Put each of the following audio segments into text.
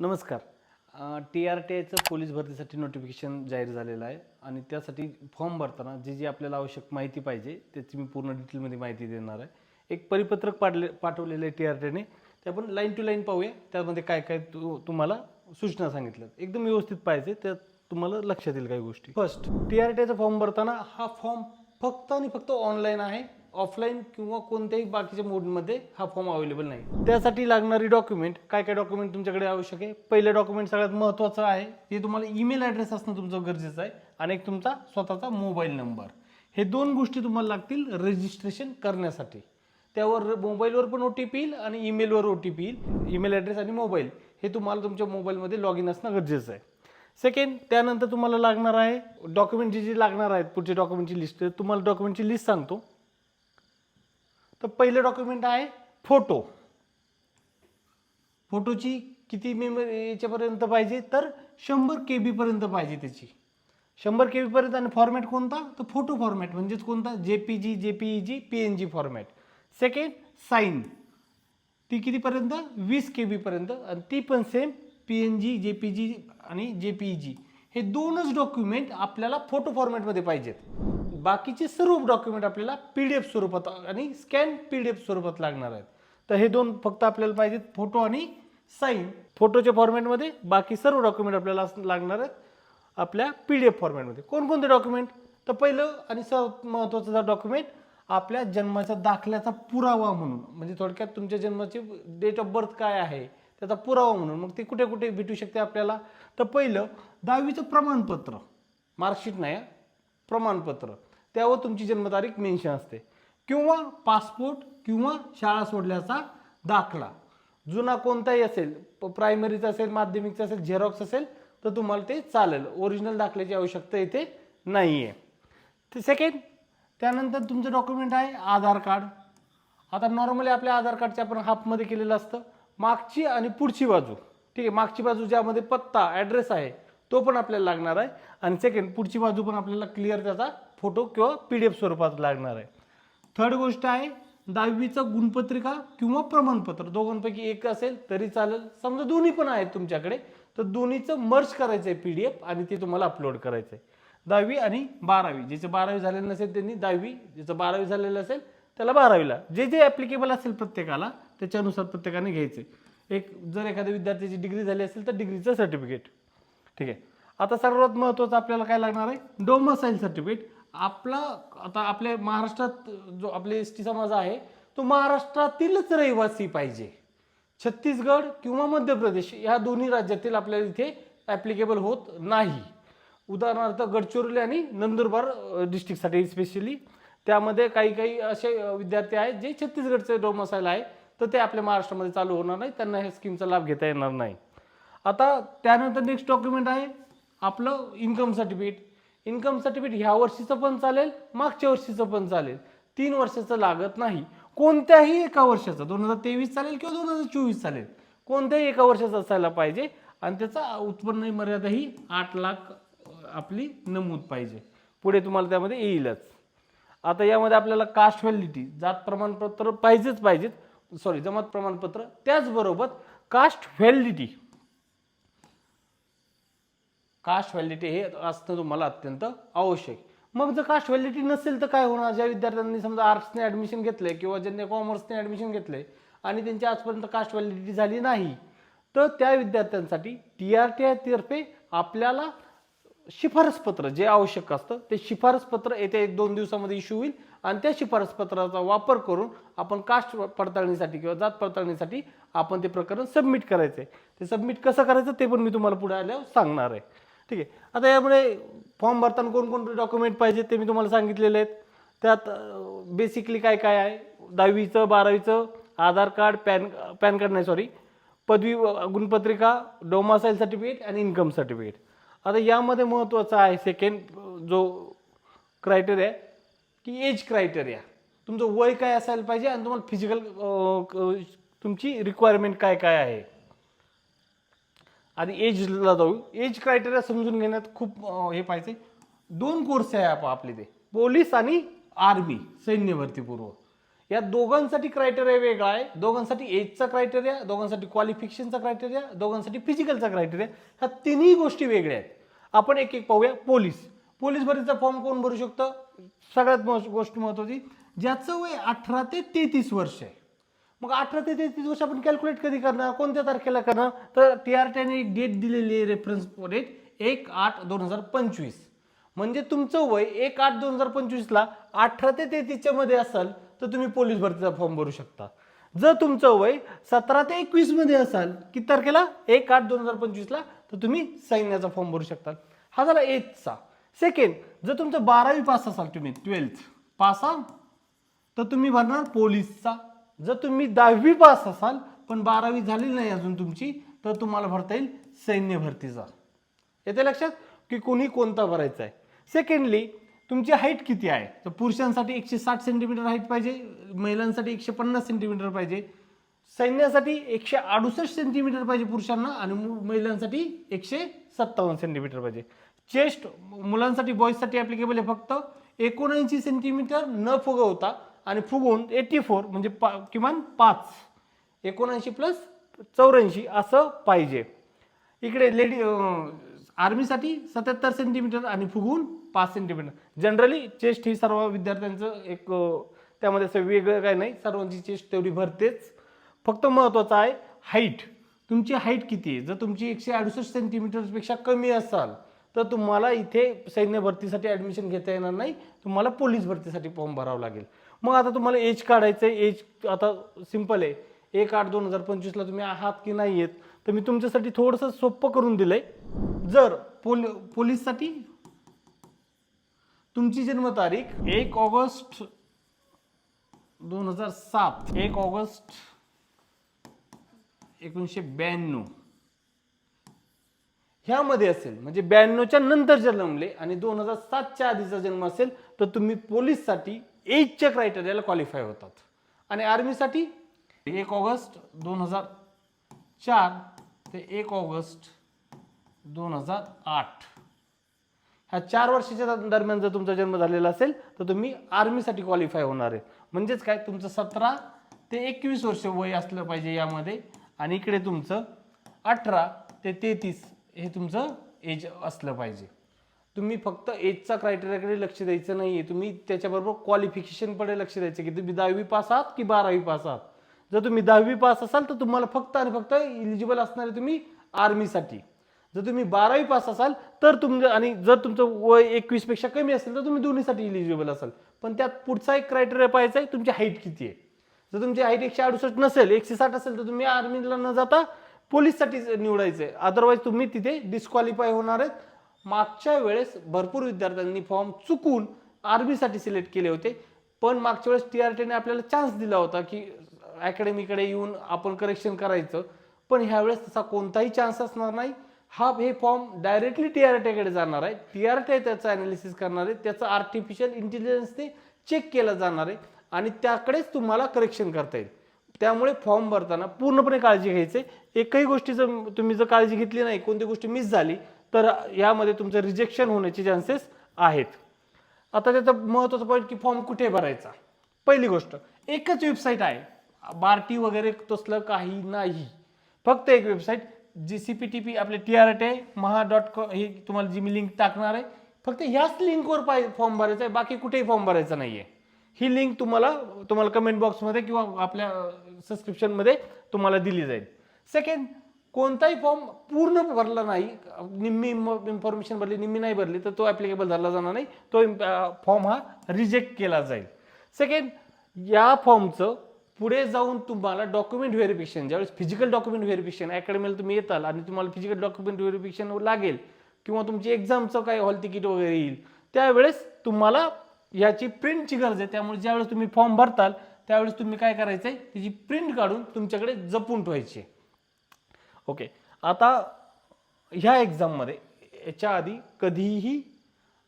नमस्कार. T R T आयचं police भरतीसाठी नोटिफिकेशन जाहीर झालेलं आहे आणि त्यासाठी फॉर्म भरताना जी जी आपल्याला आवश्यक माहिती पाहिजे त्याची मी पूर्ण डिटेलमध्ये माहिती देणार आहे. एक परिपत्रक पाडले पाठवलेलं आहे टी आर टीने ते आपण लाईन टू लाईन पाहूया. त्यामध्ये काय काय तू तुम्हाला सूचना सांगितल्या एकदम व्यवस्थित पाहिजे त्यात तुम्हाला लक्षात येईल काही गोष्टी. फर्स्ट टी आर टी आयचा फॉर्म भरताना हा फॉर्म फक्त आणि फक्त ऑनलाईन आहे. ऑफलाईन किंवा कोणत्याही बाकीच्या मोडमध्ये हा फॉर्म अवेलेबल नाही. त्यासाठी लागणारी डॉक्युमेंट काय काय डॉक्युमेंट तुमच्याकडे आवश्यक आहे? पहिलं डॉक्युमेंट सगळ्यात महत्त्वाचं आहे. ते तुम्हाला ईमेल ॲड्रेस असणं तुमचं गरजेचं आहे आणि एक तुमचा स्वतःचा मोबाईल नंबर हे दोन गोष्टी तुम्हाला लागतील रजिस्ट्रेशन करण्यासाठी. त्यावर मोबाईलवर पण ओ टी पी येईल आणि ईमेलवर ओ टी पी येईल. ईमेल ॲड्रेस आणि मोबाईल हे तुम्हाला तुमच्या मोबाईलमध्ये लॉग इन असणं गरजेचं आहे. सेकंड त्यानंतर तुम्हाला लागणार आहे डॉक्युमेंट जे जे लागणार आहेत पुढचे डॉक्युमेंटची लिस्ट तुम्हाला डॉक्युमेंटची लिस्ट सांगतो. तर पहिलं डॉक्युमेंट आहे फोटो फोटोची किती मेमरी याच्यापर्यंत पाहिजे? तर शंभर के बीपर्यंत पाहिजे त्याची. शंभर के बीपर्यंत आणि फॉर्मॅट कोणता? तर फोटो फॉर्मॅट म्हणजेच कोणता? J P G J P E G P N G format second sign ती कितीपर्यंत वीस के बीपर्यंत आणि ती पण सेम पी एन जी जे पी जी आणि जे पी जी हे दोनच डॉक्युमेंट आपल्याला फोटो फॉर्मॅटमध्ये पाहिजेत. बाकीचे सर्व डॉक्युमेंट आपल्याला पी डी एफ स्वरूपात आणि स्कॅन पी डी एफ स्वरूपात लागणार आहेत. तर हे दोन फक्त आपल्याला पाहिजेत फोटो आणि साईन फोटोच्या फॉर्मॅटमध्ये बाकी सर्व डॉक्युमेंट आपल्याला लागणार आहेत आपल्या पी डी एफ फॉर्मॅटमध्ये कोणकोणते डॉक्युमेंट तर पहिलं आणि सर्वात महत्त्वाचं डॉक्युमेंट आपल्या जन्माचा दाखल्याचा पुरावा म्हणून. म्हणजे थोडक्यात तुमच्या जन्माची डेट ऑफ बर्थ काय आहे त्याचा पुरावा म्हणून. मग ते कुठे कुठे भेटू शकते आपल्याला? तर पहिलं दहावीचं प्रमाणपत्र. मार्कशीट नाही प्रमाणपत्र. त्यावर तुमची जन्मतारीख मेन्शन असते. किंवा पासपोर्ट किंवा शाळा सोडल्याचा दाखला. जुना कोणताही असेल प- प्रायमरीचा असेल माध्यमिकचा असेल झेरॉक्स असेल तर तुम्हाला ते चालेल. ओरिजिनल दाखल्याची आवश्यकता इथे नाही आहे ते सेकंड त्यानंतर तुमचं डॉक्युमेंट आहे आधार कार्ड. आता नॉर्मली आपल्या आधार कार्डचे आपण हाफमध्ये केलेलं असतं. मागची आणि पुढची बाजू. ठीक आहे मागची बाजू ज्यामध्ये पत्ता ॲड्रेस आहे तो पण आपल्याला लागणार आहे. आणि सेकंड पुढची बाजू पण आपल्याला क्लिअर त्याचा फोटो किंवा पी डी एफ स्वरूपात लागणार आहे. थर्ड गोष्ट आहे दहावीचं गुणपत्रिका किंवा प्रमाणपत्र. दोघांपैकी एक असेल तरी चालेल. समजा दोन्ही पण आहेत तुमच्याकडे तर दोन्हीचं मर्ज करायचं आहे पी डी एफ आणि ते तुम्हाला अपलोड करायचं आहे दहावी आणि बारावी. ज्याचं बारावी झालेलं नसेल त्यांनी दहावी ज्याचं बारावी झालेलं असेल त्याला बारावीला. जे जे ॲप्लिकेबल असेल प्रत्येकाला त्याच्यानुसार प्रत्येकाने घ्यायचे एक जर एखाद्या विद्यार्थ्याची डिग्री झाली असेल तर डिग्रीचं सर्टिफिकेट ठीक आहे. आता सर्वात महत्त्वाचं आपल्याला काय लागणार आहे? डोमसाईल सर्टिफिकेट आपला आता आपल्या महाराष्ट्रात जो आपले एस टी समाज आहे तो महाराष्ट्रातीलच रहिवासी पाहिजे. छत्तीसगड किंवा मध्य प्रदेश या दोन्ही राज्यातील आपल्याला इथे ॲप्लिकेबल होत नाही. उदाहरणार्थ गडचिरोली आणि नंदुरबार डिस्ट्रिक्टसाठी स्पेशली त्यामध्ये काही काही असे विद्यार्थी आहेत जे छत्तीसगडचे डोमसाईल आहे तर ते आपल्या महाराष्ट्रामध्ये चालू होणार नाही. त्यांना ह्या स्कीमचा लाभ घेता येणार नाही. आता त्यानंतर नेक्स्ट डॉक्युमेंट आहे आपलं इन्कम सर्टिफिकेट इन्कम सर्टिफिकेट ह्या वर्षीचं पण चालेल मागच्या वर्षीचं पण चालेल. तीन वर्षाचं लागत नाही. कोणत्याही एका वर्षाचं दोन हजार तेवीस चालेल किंवा दोन हजार चोवीस चालेल कोणत्याही एका वर्षाचं असायला पाहिजे आणि त्याचा उत्पन्न मर्यादा ही आठ लाख आपली नमूद पाहिजे. पुढे तुम्हाला त्यामध्ये येईलच. आता यामध्ये आपल्याला कास्ट व्हॅलिडिटी जात प्रमाणपत्र पाहिजेच पाहिजेत. सॉरी जमात प्रमाणपत्र त्याचबरोबर कास्ट व्हॅलिडिटी कास्ट व्हॅलिडिटी हे असणं तुम्हाला अत्यंत आवश्यक. मग जर कास्ट व्हॅलिडिटी नसेल तर काय होणार? ज्या विद्यार्थ्यांनी समजा आर्ट्सने ॲडमिशन घेतलंय किंवा ज्यांनी कॉमर्सने ॲडमिशन घेतलंय आणि त्यांची आजपर्यंत कास्ट व्हॅलिडिटी झाली नाही तर त्या विद्यार्थ्यांसाठी टी आर टी आयतर्फे आपल्याला शिफारसपत्र जे आवश्यक असतं ते शिफारसपत्र येत्या एक दोन दिवसामध्ये इश्यू होईल आणि त्या शिफारसपत्राचा वापर करून आपण कास्ट पडताळणीसाठी किंवा जात पडताळणीसाठी आपण ते प्रकरण सबमिट करायचं आहे ते सबमिट कसं करायचं ते पण मी तुम्हाला पुढे आल्यावर सांगणार आहे. ठीक आहे. आता यामुळे फॉर्म भरताना कोणकोणते डॉक्युमेंट पाहिजे ते मी तुम्हाला सांगितलेले आहेत. त्यात बेसिकली काय काय आहे? दहावीचं बारावीचं Aadhaar card PAN PAN card नाही सॉरी पदवी व गुणपत्रिका डोमासाईल सर्टिफिकेट आणि इन्कम सर्टिफिकेट आता यामध्ये महत्त्वाचं आहे सेकंड जो क्रायटेरिया की एज क्रायटेरिया तुमचं वय काय असायला पाहिजे आणि तुम्हाला फिजिकल तुमची रिक्वायरमेंट काय काय आहे? आधी एजला जाऊ. एज क्रायटेरिया समजून घेण्यात खूप हे पाहिजे. दोन कोर्स आहे आप आपले ते. पोलीस आणि आर्मी सैन्य भरतीपूर्व या दोघांसाठी क्रायटेरिया वेगळा आहे. दोघांसाठी एजचा क्रायटेरिया दोघांसाठी क्वालिफिकेशनचा क्रायटेरिया दोघांसाठी फिजिकलचा क्रायटेरिया ह्या तिन्ही गोष्टी वेगळ्या आहेत. आपण एक एक पाहूया. पोलीस पोलीस भरतीचा फॉर्म कोण भरू शकतं? सगळ्यात गोष्ट महत्वाची ज्याचं वय अठरा ते तेहतीस वर्ष आहे. मग अठरा ते तेहतीस वर्ष आपण कॅल्क्युलेट कधी करणार? कोणत्या तारखेला करणार? तर टी आर टीने एक डेट दिलेली आहे रेफरन्स डेट एक आठ दोन हजार पंचवीस. म्हणजे तुमचं वय एक आठ दोन हजार पंचवीसला अठरा ते तेहतीसच्या मध्ये असाल तर तुम्ही पोलीस भरतीचा फॉर्म भरू शकता. जर तुमचं वय सतरा ते एकवीसमध्ये असाल किती तारखेला? एक आठ दोन हजार पंचवीसला तर तुम्ही सैन्याचा फॉर्म भरू शकता. हा झाला एजचा सेकंड जर तुमचं बारावी पास असाल तुम्ही ट्वेल्थ पास तर तुम्ही भरणार पोलीसचा जर तुम्ही दहावी पास असाल पण बारावी झालेली नाही अजून तुमची तर तुम्हाला भरता येईल सैन्य भरतीचा. येते लक्षात? की कोणी कोणता भरायचा आहे? सेकंडली तुमची हाईट किती आहे? तर पुरुषांसाठी एकशे साठ सेंटीमीटर हाईट पाहिजे महिलांसाठी एकशे पन्नास सेंटीमीटर पाहिजे. सैन्यासाठी एकशे अडुसष्ट सेंटीमीटर पाहिजे पुरुषांना आणि महिलांसाठी एकशे सत्तावन्न सेंटीमीटर पाहिजे. चेस्ट मुलांसाठी बॉईजसाठी ॲप्लिकेबल आहे फक्त एकोणऐंशी सेंटीमीटर न फुगवता आणि फुगून एट्टी फोर म्हणजे पा किमान पाच. एकोणऐंशी प्लस चौऱ्याऐंशी असं पाहिजे. इकडे लेडी आर्मीसाठी सत्याहत्तर सेंटीमीटर आणि फुगून पाच सेंटीमीटर जनरली चेस्ट ही सर्व विद्यार्थ्यांचं एक त्यामध्ये असं वेगळं काय नाही. सर्वांची चेस्ट तेवढी भरतेच. फक्त महत्त्वाचं आहे हाईट तुमची हाईट किती आहे? जर तुमची एकशे अडुसष्ट सेंटीमीटर्सपेक्षा कमी असाल तर तुम्हाला इथे सैन्य भरतीसाठी ॲडमिशन घेता येणार नाही. तुम्हाला पोलीस भरतीसाठी फॉर्म भरावा लागेल. मग आता तुम्हाला एज काढायचं आहे एज आता सिंपल आहे. एक आठ दोन हजार पंचवीसला तुम्ही आहात की नाही आहेत तर मी तुमच्यासाठी थोडंसं सोपं करून दिलंय. जर पोल पोलीससाठी तुमची जन्मतारीख एक ऑगस्ट दोन हजार सात एक ऑगस्ट एकोणीसशे ब्याण्णव. ह्यामध्ये असेल म्हणजे ब्याण्णवच्या नंतर जन्मले आणि दोन हजार सातच्या आधीचा जन्म असेल तर तुम्ही पोलीससाठी एजच्या क्रायटेरियाला क्वालिफाय होतात. आणि आर्मीसाठी एक ऑगस्ट दोन हजार चार ते एक ऑगस्ट दोन हजार आठ. ह्या चार वर्षाच्या दरम्यान जर तुमचा जन्म झालेला असेल तर तुम्ही आर्मीसाठी क्वालिफाय होणार आहे. म्हणजेच काय? तुमचं सतरा ते एकवीस वर्ष वय असलं पाहिजे यामध्ये. आणि इकडे तुमचं अठरा ते तेहतीस हे तुमचं एज असलं पाहिजे. तुम्ही फक्त एजचा क्रायटेरियाकडे लक्ष द्यायचं नाही आहे तुम्ही त्याच्याबरोबर क्वालिफिकेशनकडे लक्ष द्यायचं की तुम्ही दहावी पास आहात की बारावी पास आहात. जर तुम्ही दहावी पास असाल तर तुम्हाला फक्त आणि फक्त इलिजिबल असणार आहे तुम्ही आर्मीसाठी जर तुम्ही बारावी पास असाल तर तुमचं आणि जर तुमचं वय एकवीसपेक्षा कमी असेल तर तुम्ही दोन्हीसाठी इलिजिबल असाल. पण त्यात पुढचा एक क्रायटेरिया पाहायचा आहे तुमची हाईट किती आहे? जर तुमची हाईट एकशे अडुसष्ट नसेल एकशे साठ असेल तर तुम्ही आर्मीला न जाता पोलीससाठी निवडायचं आहे अदरवाईज तुम्ही तिथे डिस्क्वालिफाय होणार आहेत. मागच्या वेळेस भरपूर विद्यार्थ्यांनी फॉर्म चुकून आर्मीसाठी सिलेक्ट केले होते. पण मागच्या वेळेस टी आर टीने आपल्याला चान्स दिला होता की अकॅडमीकडे येऊन आपण करेक्शन करायचं. पण ह्यावेळेस तसा कोणताही चान्स असणार नाही. हा हे फॉर्म डायरेक्टली टी आर टीकडे जाणार आहे. टी आर टी त्याचं अनालिसिस करणार आहे. त्याचं आर्टिफिशियल इंटेलिजन्सने चेक केलं जाणार आहे. आणि त्याकडेच तुम्हाला करेक्शन करता येईल. त्यामुळे फॉर्म भरताना पूर्णपणे काळजी घ्यायची. एकही गोष्टीचं तुम्ही जर काळजी घेतली नाही कोणती गोष्ट मिस झाली तर यामध्ये तुमचं रिजेक्शन होण्याचे चान्सेस आहेत. आता त्याचं महत्त्वाचं पॉईंट की फॉर्म कुठे भरायचा? पहिली गोष्ट एकच वेबसाईट आहे. बार्टी वगैरे तसलं काही नाही. फक्त एक वेबसाईट जी सी पी टी पी आपले T R T Maha dot com ही तुम्हाला जी मी लिंक टाकणार आहे फक्त ह्याच लिंकवर पाय फॉर्म भरायचा आहे. बाकी कुठेही फॉर्म भरायचा नाही आहे ही लिंक तुम्हाला तुम्हाला कमेंट बॉक्समध्ये किंवा आपल्या सबस्क्रिप्शनमध्ये तुम्हाला दिली जाईल. सेकंड कोणताही फॉर्म पूर्ण भरला नाही निम्मी इन्फॉर्मेशन भरली निम्मी नाही भरली तर तो ॲप्लिकेबल धरला जाणार नाही. तो फॉर्म हा रिजेक्ट केला जाईल. सेकंड या फॉर्मचं पुढे जाऊन तुम्हाला डॉक्युमेंट व्हेरिफिकेशन ज्यावेळेस फिजिकल डॉक्युमेंट व्हेरिफिकेशन अकॅडमीला तुम्ही येताल आणि तुम्हाला फिजिकल डॉक्युमेंट व्हेरिफिकेशन लागेल किंवा तुमची एक्झामचं काही हॉल तिकीट वगैरे येईल त्यावेळेस तुम्हाला याची प्रिंटची गरज आहे. त्यामुळे ज्यावेळेस तुम्ही फॉर्म भरताल त्यावेळेस तुम्ही काय करायचं आहे त्याची प्रिंट काढून तुमच्याकडे जपून ठेवायची आहे. ओके. आता ह्या एक्झाममध्ये याच्या आधी कधीही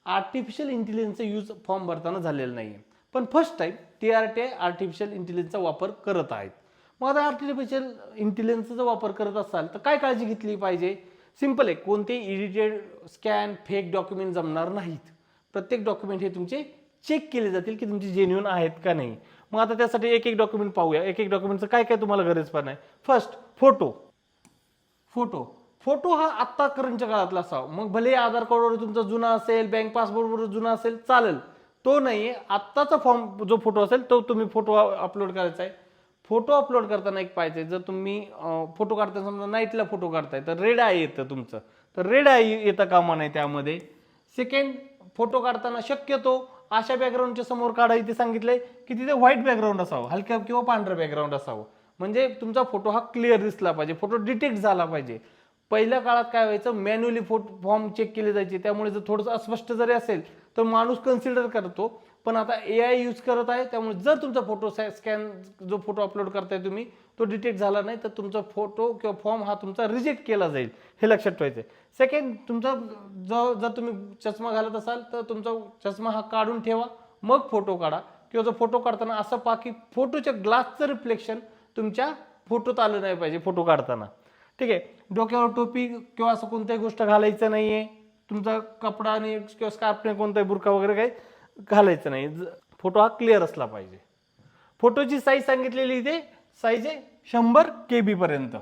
आर्टिफिशियल इंटेलिजन्सचा यूज फॉर्म भरताना झालेला नाही आहे पण first time T R T I artificial इंटेलिजन्सचा वापर करत आहेत. मग आता आर्टिफिशियल इंटेलिजन्सचा वापर करत असाल तर काय काळजी घेतली पाहिजे? सिंपल आहे कोणतेही एडिटेड स्कॅन फेक डॉक्युमेंट जमणार नाहीत. प्रत्येक डॉक्युमेंट हे तुमचे चेक केले जातील की तुमचे जेन्युन आहेत का नाही. मग आता त्यासाठी एक एक डॉक्युमेंट पाहूया. एक एक डॉक्युमेंटचं काय काय तुम्हाला गरज पण आहे? First photo photo. फोटो हा आत्ता करंटच्या काळातला असावा. मग भले आधार कार्डवर तुमचा जुना असेल बँक पासपोर्टवर जुना असेल चालेल. तो नाही आत्ताचा फॉर्म जो फोटो असेल तो तुम्ही फोटो अपलोड करायचा आहे. फोटो अपलोड करताना एक पाहिजे जर तुम्ही फोटो काढता समजा नाईटला फोटो काढताय तर रेड आय येतं तुमचं. तर रेड आय येतं कामा नाही त्यामध्ये. सेकंड फोटो काढताना शक्यतो अशा बॅकग्राऊंडच्या समोर काढायचे सांगितलंय की तिथे व्हाईट बॅकग्राऊंड असावं हलक्या किंवा पांढरं बॅकग्राऊंड असावं. म्हणजे तुमचा फोटो हा क्लिअर दिसला पाहिजे फोटो डिटेक्ट झाला पाहिजे. पहिल्या काळात काय व्हायचं मॅन्युअली फोटो फॉर्म चेक केले जायचे त्यामुळे जर थोडंसं अस्पष्ट जरी असेल तर माणूस कन्सिडर करतो. पण आता ए आय यूज करत आहे त्यामुळे जर तुमचा फोटो स्कॅन जो फोटो अपलोड करताय तुम्ही तो डिटेक्ट झाला नाही तर तुमचा फोटो किंवा फॉर्म हा तुमचा रिजेक्ट केला जाईल हे लक्षात ठेवायचं सेकंड तुमचा जर जर तुम्ही चष्मा घालत असाल तर तुमचा चष्मा हा काढून ठेवा मग फोटो काढा. किंवा जो फोटो काढताना असं पहा की फोटोच्या ग्लासचं रिफ्लेक्शन तुमच्या फोटोत आलं नाही पाहिजे फोटो काढताना. ठीक आहे? डोक्यावर टोपी किंवा असं कोणत्याही गोष्ट घालायचं नाही आहे तुमचा कपडा आणि किंवा स्कार्फने कोणताही बुरका वगैरे काही घालायचं नाही. ज- फोटो हा क्लिअर असला पाहिजे. फोटोची साईज सांगितलेली इथे साईज आहे शंभर के बीपर्यंत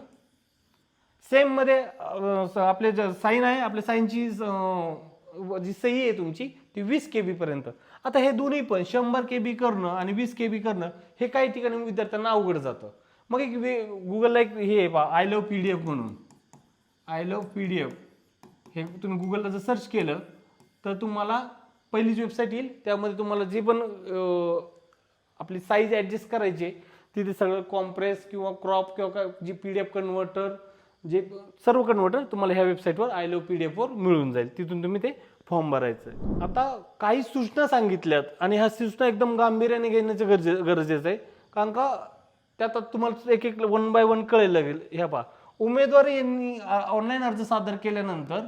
सेममध्ये आपले ज साईन आहे आपल्या साईनची जी सही आहे तुमची ती वीस के बीपर्यंत आता हे दोन्ही पण शंभर के बी करणं आणि वीस के बी करणं हे काही ठिकाणी विद्यार्थ्यांना अवघड जातं. मग एक गुगलला एक हे आहे पहा I love P D F म्हणून. I love P D F हे तुम्ही गुगलला जर सर्च केलं तर तुम्हाला पहिलीच वेबसाईट येईल त्यामध्ये तुम्हाला जे पण आपली साईज ॲडजस्ट करायची तिथे सगळं कॉम्प्रेस किंवा क्रॉप किंवा जी पी डी एफ कन्व्हर्टर जे सर्व कन्व्हर्टर तुम्हाला ह्या वेबसाईटवर आय लव पी डी एफवर मिळून जाईल. तिथून तुम्ही ते फॉर्म भरायचं आता काही सूचना सांगितल्यात आणि ह्या सूचना एकदम गांभीर्याने घेण्याचं गरजे गरजेचं आहे. कारण का त्यात तुम्हाला एक एक वन बाय वन कळेल लागेल. ह्या पहा. उमेदवार यांनी ऑनलाईन अर्ज सादर केल्यानंतर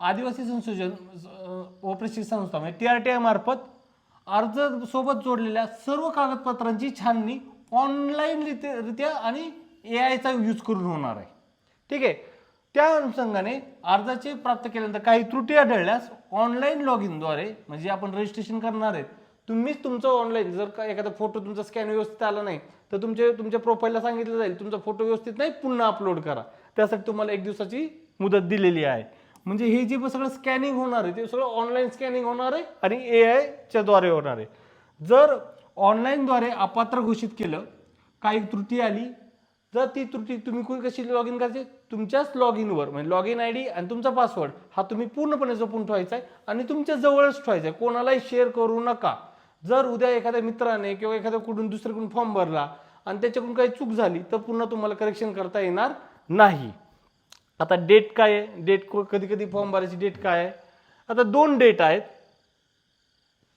आदिवासी संशोधन व प्रशिक्षण संस्था म्हणजे टी आर टी आय मार्फत अर्ज सोबत जोडलेल्या सर्व कागदपत्रांची छाननी ऑनलाईन रित्या आणि ए आयचा यूज करून होणार आहे. ठीक आहे. त्या अनुषंगाने अर्जाचे प्राप्त केल्यानंतर काही त्रुटी आढळल्यास ऑनलाईन लॉग इनद्वारे म्हणजे आपण रजिस्ट्रेशन करणार आहेत तुम्हीच तुमचं ऑनलाईन जर का एखादा फोटो तुमचा स्कॅन व्यवस्थित आला नाही तर तुमचे तुमच्या प्रोफाईलला सांगितलं जाईल तुमचा फोटो व्यवस्थित नाही पुन्हा अपलोड करा. त्यासाठी तुम्हाला एक दिवसाची मुदत दिलेली आहे. म्हणजे हे जे सगळं स्कॅनिंग होणार आहे ते सगळं ऑनलाईन स्कॅनिंग होणार आहे आणि ए आयच्या द्वारे होणार आहे. जर ऑनलाईनद्वारे अपात्र घोषित केलं काही त्रुटी आली जर ती त्रुटी तुम्ही कोण कशी लॉग इन करायची? तुमच्याच लॉग इनवर म्हणजे लॉग इन आय डी आणि तुमचा पासवर्ड हा तुम्ही पूर्णपणे जपून ठेवायचा आहे आणि तुमच्या जवळच ठेवायचा आहे. कोणालाही शेअर करू नका. जर उद्या एखाद्या मित्राने किंवा एखाद्या कुठून दुसऱ्याकडून फॉर्म भरला आणि त्याच्याकडून काही चूक झाली तर पुन्हा तुम्हाला करेक्शन करता येणार नाही. आता डेट काय आहे? डेट कधी कधी फॉर्म भरायची डेट काय आहे? आता दोन डेट आहेत.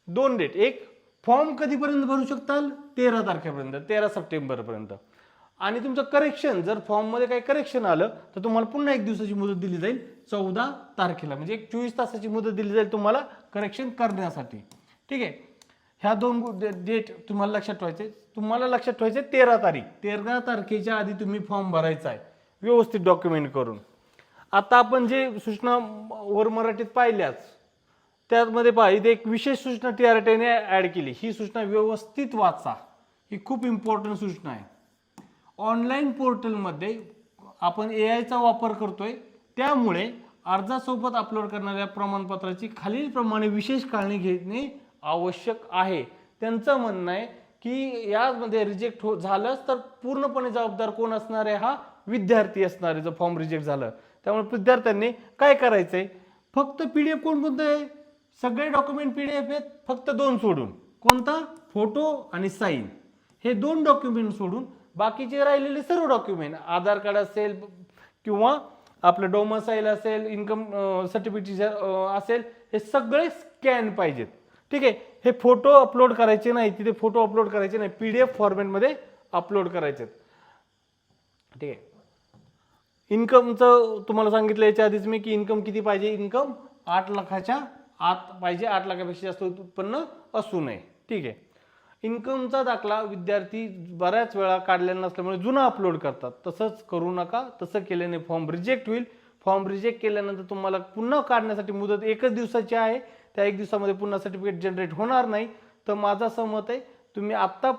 दोन डेट एक फॉर्म कधीपर्यंत भरू शकताल? तेरा तारखेपर्यंत तेरा सप्टेंबरपर्यंत. आणि तुमचं करेक्शन जर फॉर्ममध्ये काही करेक्शन आलं तर तुम्हाला पुन्हा एक दिवसाची मुदत दिली जाईल चौदा तारखेला. म्हणजे एक चोवीस तासाची मुदत दिली जाईल तुम्हाला करेक्शन करण्यासाठी. ठीक आहे? ह्या दोन डेट तुम्हाला लक्षात ठेवायचे तुम्हाला लक्षात ठेवायचे तेरा तारीख. तेरा तारखेच्या आधी तुम्ही फॉर्म भरायचा आहे. व्यवस्थित डॉक्युमेंट करून. आता आपण जे सूचना वर मराठीत पाहिल्याच त्यामध्ये पहा इथे एक विशेष सूचना टी आर टीने ॲड केली. ही सूचना व्यवस्थित वाचा. ही खूप इम्पॉर्टंट सूचना आहे. ऑनलाईन पोर्टलमध्ये आपण ए आयचा वापर करतोय. त्यामुळे अर्जासोबत अपलोड करणाऱ्या प्रमाणपत्राची खालीलप्रमाणे विशेष काळजी घेणे आवश्यक आहे. त्यांचं म्हणणं आहे की यामध्ये रिजेक्ट हो झालंच तर पूर्णपणे जबाबदार कोण असणार आहे हा? विद्यार्थी असणार आहे जो फॉर्म रिजेक्ट झालं. त्यामुळे विद्यार्थ्यांनी काय करायचं आहे फक्त पी डी एफ कोणकोणतं आहे? सगळे डॉक्युमेंट पी डी एफ आहेत फक्त दोन सोडून. कोणता? फोटो आणि साईन हे दोन डॉक्युमेंट सोडून बाकीचे राहिलेले सर्व डॉक्युमेंट आधार कार्ड असेल किंवा आपलं डोमसाईल असेल इन्कम सर्टिफिकेट असेल हे सगळे स्कॅन पाहिजेत. ठीक आहे? हे फोटो अपलोड करायचे नाही तिथे फोटो अपलोड करायचे नाही पी डी एफ फॉर्मॅटमध्ये अपलोड करायचे ठीक आहे? इन्कमचं तुम्हाला सांगितलं याच्या आधीच मी की इन्कम किती पाहिजे? इन्कम आठ लाखाच्या आत पाहिजे. आठ लाखापेक्षा जास्त उत्पन्न असू नये. ठीक आहे? इन्कमचा दाखला विद्यार्थी बऱ्याच वेळा काढलेला नसल्यामुळे जुना अपलोड करतात. तसंच करू नका तसं केल्याने फॉर्म रिजेक्ट होईल. फॉर्म रिजेक्ट केल्यानंतर तुम्हाला पुन्हा काढण्यासाठी मुदत एकच दिवसाची आहे. त्या एक दिवसामध्ये पुन्हा सर्टिफिकेट जनरेट होणार नाही. तर माझं असं मत आहे तुम्ही आत्ता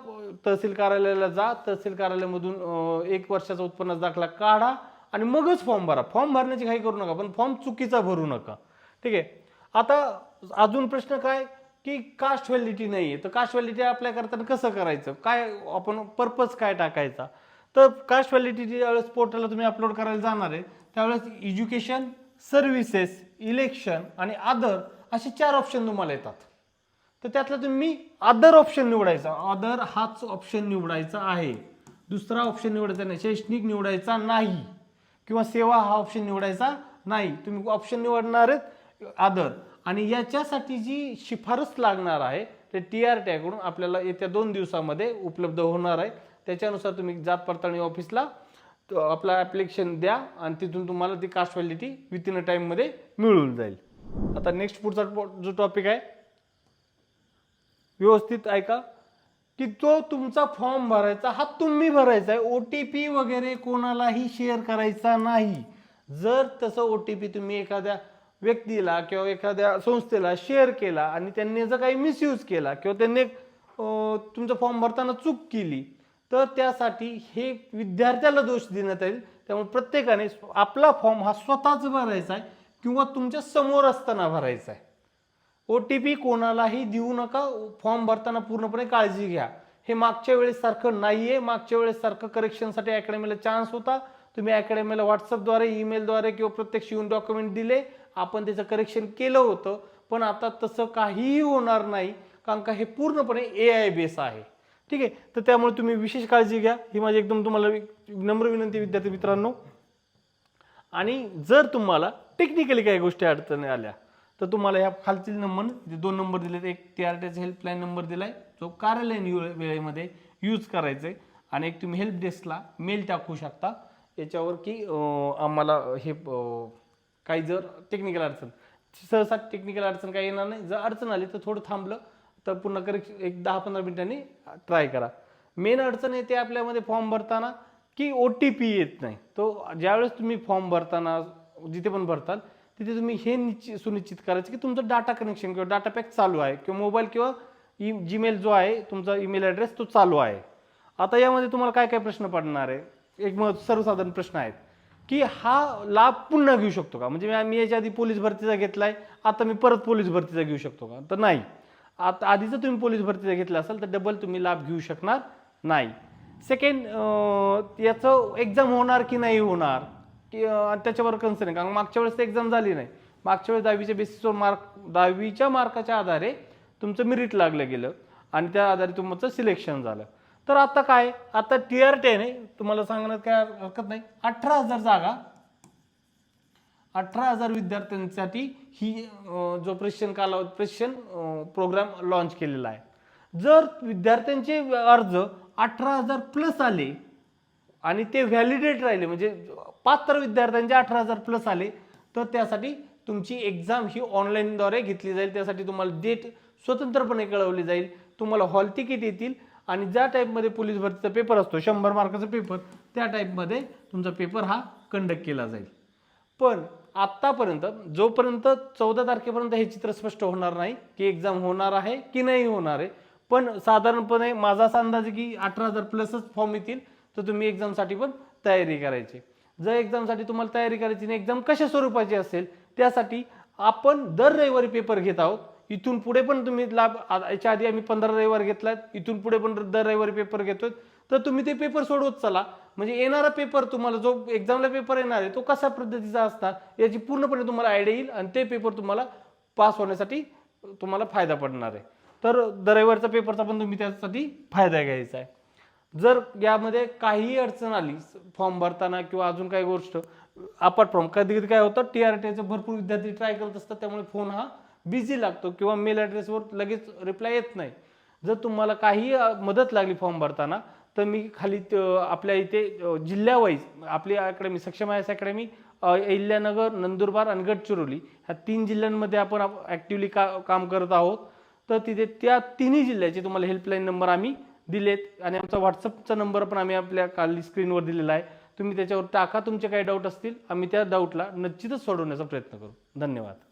तहसील कार्यालयाला जा. तहसील कार्यालयामधून एक वर्षाचा उत्पन्नाचा दाखला काढा आणि मगच फॉर्म भरा. फॉर्म भरण्याची काही करू नका पण फॉर्म चुकीचा भरू नका. ठीक आहे? आता अजून प्रश्न काय? की कास्ट व्हॅलिटी नाही आहे तर कास्ट व्हॅलिटी अप्लाय करताना कसं करायचं? काय आपण पर्पज काय टाकायचा? तर कास्ट व्हॅलिटी ज्यावेळेस पोर्टलला तुम्ही अपलोड करायला जाणार आहे त्यावेळेस एज्युकेशन सर्व्हिसेस इलेक्शन आणि अदर असे चार ऑप्शन तुम्हाला येतात. तर त्यातला तुम्ही अदर ऑप्शन निवडायचा. अदर हाच ऑप्शन निवडायचा आहे. दुसरा ऑप्शन निवडायचा नाही. शैक्षणिक निवडायचा नाही. किंवा सेवा हा ऑप्शन निवडायचा नाही. तुम्ही ऑप्शन निवडणार आहेत अदर आणि याच्यासाठी जी शिफारस लागणार आहे ते टी आरकडून आपल्याला येत्या दोन दिवसामध्ये उपलब्ध होणार आहे. त्याच्यानुसार तुम्ही जात पडताळणी ऑफिसला आपला ॲप्लिकेशन द्या आणि तिथून तुम्हाला ती कास्ट व्हॅलिटी विथिन अ टाईममध्ये मिळून जाईल. आता नेक्स्ट पुढचा जो टॉपिक आहे व्यवस्थित ऐका की तो तुमचा फॉर्म भरायचा हा तुम्ही भरायचा आहे. ओ टी पी वगैरे कोणालाही शेअर करायचा नाही. जर तसं ओ टी पी तुम्ही एखाद्या व्यक्तीला किंवा एखाद्या संस्थेला शेअर केला आणि त्यांनी जर काही मिसयूज केला किंवा त्यांनी तुमचा फॉर्म भरताना चूक केली तर त्यासाठी हे विद्यार्थ्याला दोष देण्यात येईल. त्यामुळे प्रत्येकाने आपला फॉर्म हा स्वतःच भरायचा आहे किंवा तुमच्यासमोर असताना भरायचा आहे. ओ टी पी कोणालाही देऊ नका फॉर्म भरताना पूर्णपणे काळजी घ्या. हे मागच्या वेळेसारखं नाही आहे मागच्या वेळेसारखं करेक्शनसाठी अकॅडमीला चान्स होता. तुम्ही अकॅडमीला व्हॉट्सअपद्वारे ईमेलद्वारे किंवा प्रत्यक्ष येऊन डॉक्युमेंट दिले. आपण त्याचं करेक्शन केलं होतं पण आता तसं काहीही होणार नाही कारण का हे पूर्णपणे ए आय बेस आहे. ठीक आहे? तर त्यामुळे तुम्ही विशेष काळजी घ्या. ही माझी एकदम तुम्हाला नम्र विनंती विद्यार्थी मित्रांनो. आणि जर तुम्हाला टेक्निकली काही गोष्टी अडचणी आल्या तर तुम्हाला ह्या खालतील नंबर जे दोन नंबर दिले एक टी आर टीचा हेल्पलाईन नंबर दिला आहे जो कार्यालयीन यु- वेळेमध्ये यूज करायचे आणि एक तुम्ही हेल्प डेस्कला मेल टाकू शकता. याच्यावर की आम्हाला हे काही जर टेक्निकल अडचण. सहसा टेक्निकल अडचण काही येणार नाही. जर अडचण आली तर थोडं थांबलं तर पुन्हा करेक्ट एक दहा पंधरा मिनिटांनी ट्राय करा. मेन अडचण येते आपल्यामध्ये फॉर्म भरताना की ओ टी पी येत नाही. तो ज्यावेळेस तुम्ही फॉर्म भरताना जिथे पण भरताल तिथे तुम्ही हे निश्चित सुनिश्चित करायचं की तुमचं डाटा कनेक्शन किंवा डाटा पॅक चालू आहे किंवा मोबाईल किंवा e, ई जीमेल जो आहे तुमचा ईमेल ॲड्रेस तो चालू आहे. आता यामध्ये तुम्हाला काय काय प्रश्न पडणार आहे? एक मग सर्वसाधारण प्रश्न आहेत. की हा लाभ पुन्हा घेऊ शकतो का? म्हणजे मी- मी याच्या आधी पोलीस भरतीचा घेतला आहे आता मी परत पोलीस भरतीचा घेऊ शकतो का? तर नाही. आता आधीचं तुम्ही पोलीस भरतीचा घेतला असाल तर डबल तुम्ही लाभ घेऊ शकणार नाही. सेकंड याचं एक्झाम होणार की नाही होणार? की त्याच्यावर कन्सर्न आहे. कारण मागच्या वेळेस एक्झाम झाली नाही. मागच्या वेळेस दहावीच्या बेसिसवर मार्क दहावीच्या मार्काच्या आधारे तुमचं मेरिट लागलं गेलं आणि त्या आधारे तुमचं सिलेक्शन झालं. तर आता काय? आता टी आर टेन आहे. तुम्हाला सांगण्यात काय हरकत नाही. अठरा हजार जागा. अठरा हजार विद्यार्थ्यांसाठी ही जो प्रशिक्षण कालावधी प्रशिक्षण प्रोग्राम लॉन्च केलेला आहे. जर विद्यार्थ्यांचे अर्ज अठरा हजार प्लस आले आणि ते व्हॅलिडेट राहिले म्हणजे पात्र विद्यार्थ्यांचे अठरा हजार प्लस आले तर त्यासाठी तुमची एक्झाम ही ऑनलाईनद्वारे घेतली जाईल. त्यासाठी तुम्हाला डेट स्वतंत्रपणे कळवली जाईल. तुम्हाला हॉल तिकीट येतील. आणि ज्या टाईपमध्ये पोलीस भरतीचा पेपर असतो शंभर मार्काचा पेपर त्या टाईपमध्ये तुमचा पेपर हा कंडक्ट केला जाईल. पण आत्तापर्यंत जोपर्यंत चौदा तारखेपर्यंत हे चित्र स्पष्ट होणार नाही की एक्झाम होणार आहे की नाही होणार आहे पण साधारणपणे माझा असा अंदाज आहे की अठरा हजार प्लसच फॉर्म येतील तर तुम्ही एक्झामसाठी पण तयारी करायची. जर एक्झामसाठी तुम्हाला तयारी करायची आणि एक्झाम कशा स्वरूपाची असेल त्यासाठी आपण दर रविवारी पेपर घेत आहोत. इथून पुढे पण तुम्ही लाभ याच्या आधी आम्ही पंधरा रविवार घेतलात इथून पुढे पण दर रविवारी पेपर घेतोय. तर तुम्ही ते पेपर सोडवत चला. म्हणजे येणारा पेपर तुम्हाला जो एक्झामला पेपर येणार आहे तो कशा पद्धतीचा असणार याची पूर्णपणे तुम्हाला आयडिया येईल आणि ते पेपर तुम्हाला पास होण्यासाठी तुम्हाला फायदा पडणार आहे. तर दर रविवारचा पेपरचा पण तुम्ही त्यासाठी फायदा घ्यायचा आहे. जर यामध्ये काहीही अडचण आली फॉर्म भरताना किंवा अजून काही गोष्ट अपार्ट फ्रॉम कधी कधी काय होतं टी आर टीचं भरपूर विद्यार्थी ट्राय करत असतात त्यामुळे फोन हा बिझी लागतो किंवा मेल ॲड्रेसवर लगेच रिप्लाय येत नाही. जर तुम्हाला काही मदत लागली फॉर्म भरताना तर मी खाली आपल्या इथे जिल्ह्यावाईज आपली अकॅडमी सक्षम I S academy Ahilyanagar Nandurbar आणि गडचिरोली ह्या तीन जिल्ह्यांमध्ये आपण ॲक्टिवली का काम करत आहोत. तर तिथे त्या तिन्ही जिल्ह्याचे तुम्हाला हेल्पलाईन नंबर आम्ही दिलेत आणि आमचा व्हॉट्सअपचा नंबर पण आम्ही आपल्या खाली स्क्रीनवर दिलेला आहे. तुम्ही त्याच्यावर टाका तुमचे काही डाऊट असतील आम्ही त्या डाऊटला निश्चितच सोडवण्याचा प्रयत्न करू. धन्यवाद.